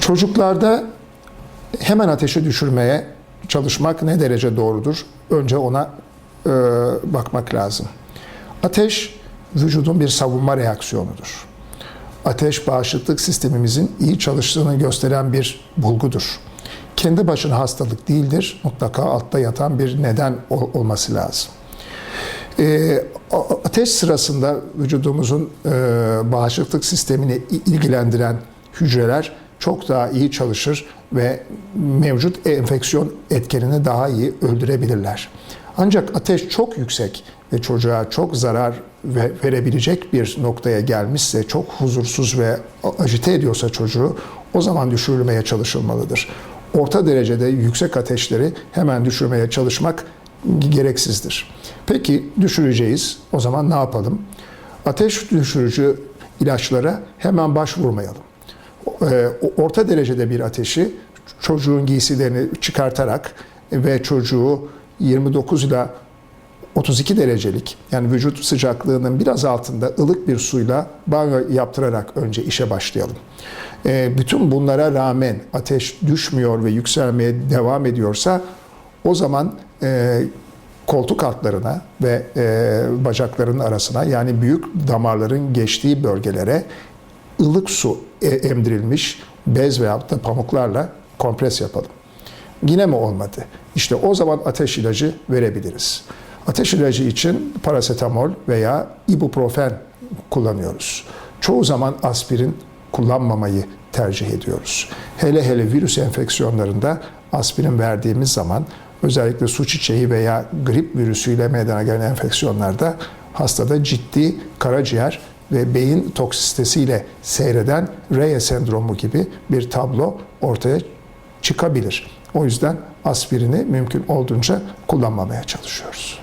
Çocuklarda hemen ateşi düşürmeye çalışmak ne derece doğrudur? Önce ona e, bakmak lazım. Ateş vücudun bir savunma reaksiyonudur. Ateş bağışıklık sistemimizin iyi çalıştığını gösteren bir bulgudur. Kendi başına hastalık değildir. Mutlaka altta yatan bir neden ol- olması lazım. E, ateş sırasında vücudumuzun e, bağışıklık sistemini ilgilendiren hücreler çok daha iyi çalışır ve mevcut enfeksiyon etkenini daha iyi öldürebilirler. Ancak ateş çok yüksek ve çocuğa çok zarar ve- verebilecek bir noktaya gelmişse, çok huzursuz ve ajite ediyorsa çocuğu, o zaman düşürülmeye çalışılmalıdır. Orta derecede yüksek ateşleri hemen düşürmeye çalışmak gereksizdir. Peki düşüreceğiz. O zaman ne yapalım? Ateş düşürücü ilaçlara hemen başvurmayalım. Ee, Orta derecede bir ateşi çocuğun giysilerini çıkartarak ve çocuğu 29 ile 32 derecelik yani vücut sıcaklığının biraz altında ılık bir suyla banyo yaptırarak önce işe başlayalım. Ee, bütün bunlara rağmen ateş düşmüyor ve yükselmeye devam ediyorsa o zaman e, koltuk altlarına ve e, bacakların arasına yani büyük damarların geçtiği bölgelere ılık su e- emdirilmiş bez veya da pamuklarla kompres yapalım. Yine mi olmadı? İşte o zaman ateş ilacı verebiliriz. Ateş ilacı için parasetamol veya ibuprofen kullanıyoruz. Çoğu zaman aspirin kullanmamayı tercih ediyoruz. Hele hele virüs enfeksiyonlarında aspirin verdiğimiz zaman özellikle su çiçeği veya grip virüsüyle meydana gelen enfeksiyonlarda hastada ciddi karaciğer ve beyin toksisitesiyle seyreden Reye sendromu gibi bir tablo ortaya çıkabilir. O yüzden aspirini mümkün olduğunca kullanmamaya çalışıyoruz.